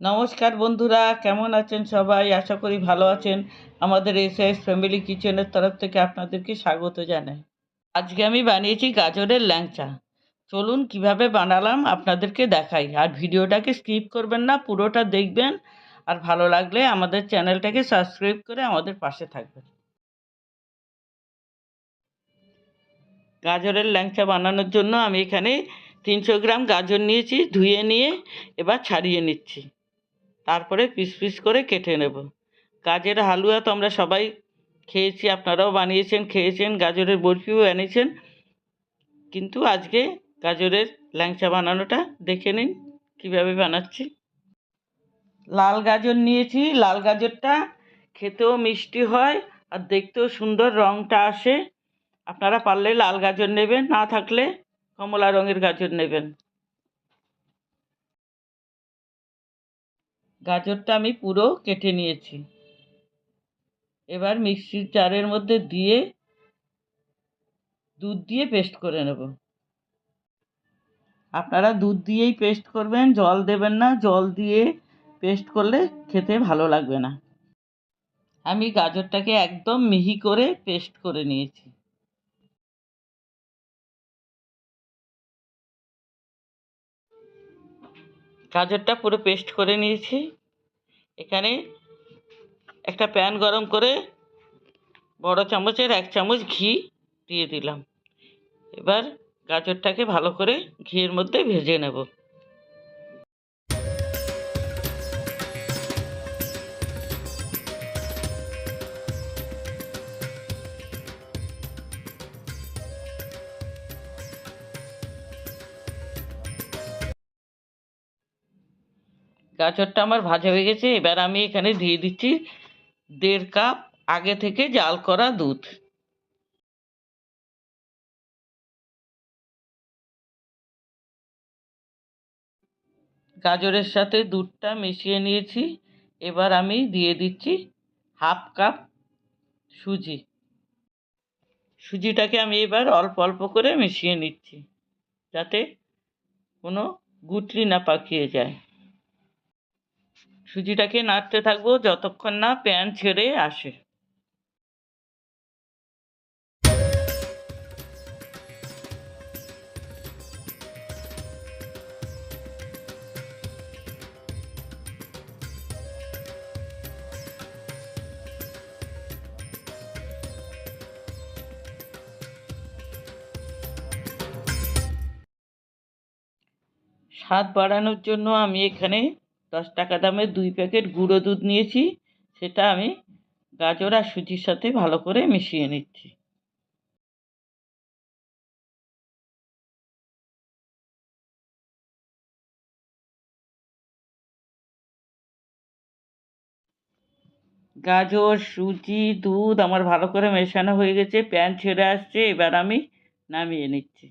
নমস্কার বন্ধুরা, কেমন আছেন সবাই? আশা করি ভালো আছেন। আমাদের এসএস ফ্যামিলি কিচেনের তরফ থেকে আপনাদেরকে স্বাগত জানাই। আজকে আমি বানিয়েছি গাজরের ল্যাংচা। চলুন কীভাবে বানালাম আপনাদেরকে দেখাই। আর ভিডিওটাকে স্কিপ করবেন না, পুরোটা দেখবেন। আর ভালো লাগলে আমাদের চ্যানেলটাকে সাবস্ক্রাইব করে আমাদের পাশে থাকবেন। গাজরের ল্যাংচা বানানোর জন্য আমি এখানে তিনশো গ্রাম গাজর নিয়েছি, ধুয়ে নিয়ে এবার ছাড়িয়ে নিচ্ছি। তারপরে পিস পিস করে কেটে নেব। গাজরের হালুয়া তো আমরা সবাই খেয়েছি, আপনারাও বানিয়েছেন, খেয়েছেন, গাজরের বরফিও এনেছেন। কিন্তু আজকে গাজরের ল্যাংচা বানানোটা দেখে নিন, কীভাবে বানাচ্ছি। লাল গাজর নিয়েছি, লাল গাজরটা খেতেও মিষ্টি হয় আর দেখতেও সুন্দর রঙটা আসে। আপনারা পারলে লাল গাজর নেবেন, না থাকলে কমলা রঙের গাজর নেবেন। গাজরটা আমি পুরো কেটে নিয়েছি। এবার মিক্সির জারের মধ্যে দিয়ে দুধ দিয়ে পেস্ট করে নেব। আপনারা দুধ দিয়েই পেস্ট করবেন, জল দেবেন না, জল দিয়ে পেস্ট করলে খেতে ভালো লাগবে না। আমি গাজরটাকে একদম মিহি করে পেস্ট করে নিয়েছি। গাজরটা পুরো পেস্ট করে নিয়েছি। এখানে একটা প্যান গরম করে বড় চামচের এক চামচ ঘি দিয়ে দিলাম। এবার গাজরটাকে ভালো করে ঘিয়ের মধ্যে ভেজে নেব। গাজরটা আমার ভাজা হয়ে গেছে, এবার আমি এখানে দিয়ে দিচ্ছি দেড় কাপ আগে থেকে জাল করা দুধ। গাজরের সাথে দুধটা মিশিয়ে নিয়েছি, এবার আমি দিয়ে দিচ্ছি হাফ কাপ সুজি। সুজিটাকে আমি এবার অল্প অল্প করে মিশিয়ে নিচ্ছি, যাতে কোনো গুটলি না পাকিয়ে যায়। সুজিটাকে নাড়তে থাকব যতক্ষণ না প্যান ছেড়ে আসে। স্বাদ বাড়ানোর জন্য আমি এখানে দশ টাকা দামের দুই প্যাকেট গুঁড়ো দুধ নিয়েছি, সেটা আমি গাজর আর সুজির সাথে ভালো করে মিশিয়ে নিচ্ছি। গাজর, সুজি, দুধ আমার ভালো করে মেশানো হয়ে গেছে, প্যান ছেড়ে আসছে, এবার আমি নামিয়ে নিচ্ছি।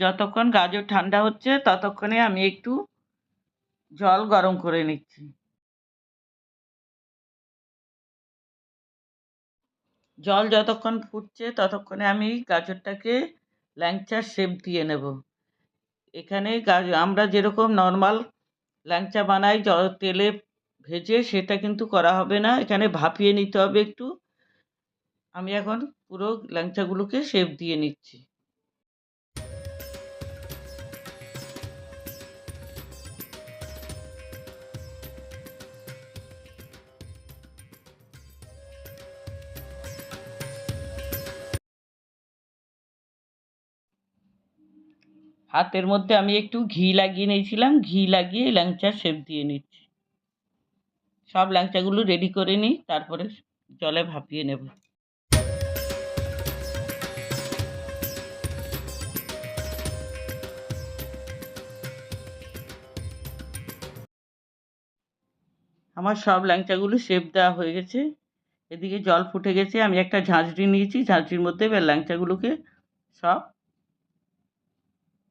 যতক্ষণ গাজর ঠান্ডা হচ্ছে, ততক্ষণে আমি একটু জল গরম করে নিচ্ছি। জল যতক্ষণ ফুটছে, ততক্ষণে আমি গাজরটাকে ল্যাংচার শেপ দিয়ে নেব। এখানে আমরা যেরকম নর্মাল ল্যাংচা বানাই, জ, তেলে ভেজে সেটা কিন্তু করা হবে না। এখানে ভাপিয়ে নিতে হবে একটু। আমি এখন পুরো ল্যাংচাগুলোকে শেপ দিয়ে নিচ্ছি। হাতের মধ্যে আমি একটু ঘি লাগিয়ে নিয়েছিলাম, ঘি লাগিয়ে ল্যাংচার শেপ দিয়ে নিচ্ছি। সব ল্যাংচাগুলো রেডি করে নিই, তারপরে জলে ভাপিয়ে নেব। আমার সব ল্যাংচাগুলো শেপ দেওয়া হয়ে গেছে। এদিকে জল ফুটে গেছে, আমি একটা ঝাঁঝরি নিয়েছি, ঝাঁঝরির মধ্যে এবার ল্যাংচাগুলোকে সব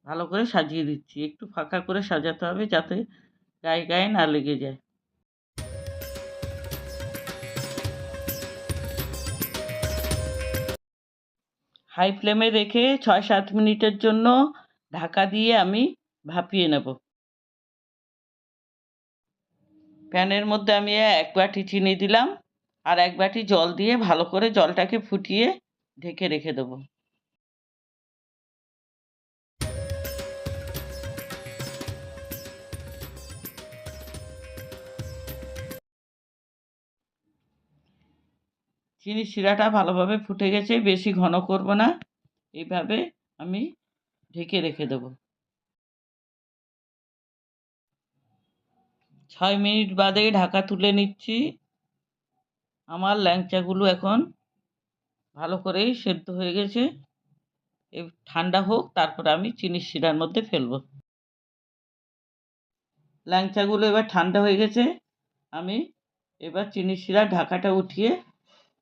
ভালো করে সাজিয়ে দিচ্ছি। একটু ফাঁকা করে সাজাতে হবে যাতে গায়ে গায়ে না লেগে যায়। হাই ফ্লেমে রেখে ছয় সাত মিনিটের জন্য ঢাকা দিয়ে আমি ভাপিয়ে নেব। প্যানের মধ্যে আমি এক বাটি চিনি দিলাম আর এক বাটি জল দিয়ে ভালো করে জলটাকে ফুটিয়ে ঢেকে রেখে দেবো। চিনি শিরাটা ভালোভাবে ফুটে গেছে, বেশি ঘন করব না। এইভাবে আমি ঢেকে রেখে দেব। ছয় মিনিট বাদে ঢাকা তুলে নিচ্ছি। আমার ল্যাংচাগুলো এখন ভালো করেই সেদ্ধ হয়ে গেছে। এ ঠান্ডা হোক, তারপর আমি চিনির শিরার মধ্যে ফেলব। ল্যাংচাগুলো এবার ঠান্ডা হয়ে গেছে। আমি এবার চিনির শিরার ঢাকাটা উঠিয়ে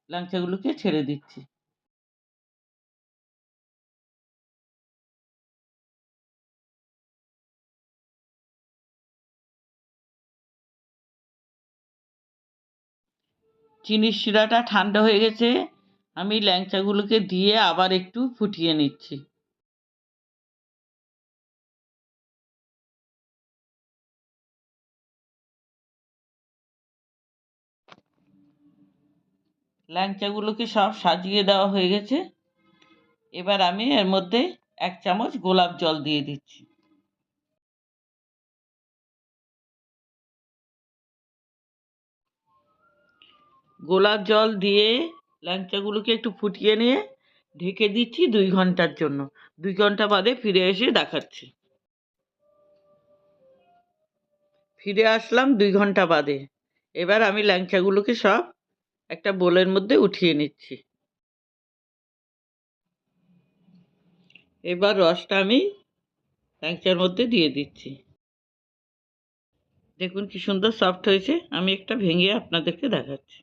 ল্যাংচাগুলোকে ছেড়ে দিচ্ছি। চিনির শিরাটা ঠান্ডা হয়ে গেছে, আমি ল্যাংচাগুলোকে দিয়ে আবার একটু ফুটিয়ে নিচ্ছি। ল্যাংচাগুলোকে সব সাজিয়ে দেওয়া হয়ে গেছে? এবার আমি এর মধ্যে এক চামচ গোলাপ জল দিয়ে দিচ্ছি। গোলাপ জল দিয়ে ল্যাংচাগুলোকে একটু ফুটিয়ে নিয়ে ঢেকে দিচ্ছি দুই ঘণ্টার জন্য। দুই ঘণ্টা বাদে ফিরে এসে দেখাচ্ছি। ফিরে আসলাম দুই ঘণ্টা বাদে। এবার আমি ল্যাংচাগুলোকে সব একটা বোলের মধ্যে উঠিয়ে নিচ্ছি। এবার রসটা আমি ল্যাংচার মধ্যে দিয়ে দিচ্ছি। দেখুন কি সুন্দর সফট হয়েছে। আমি একটা ভেঙে আপনাদেরকে দেখাচ্ছি।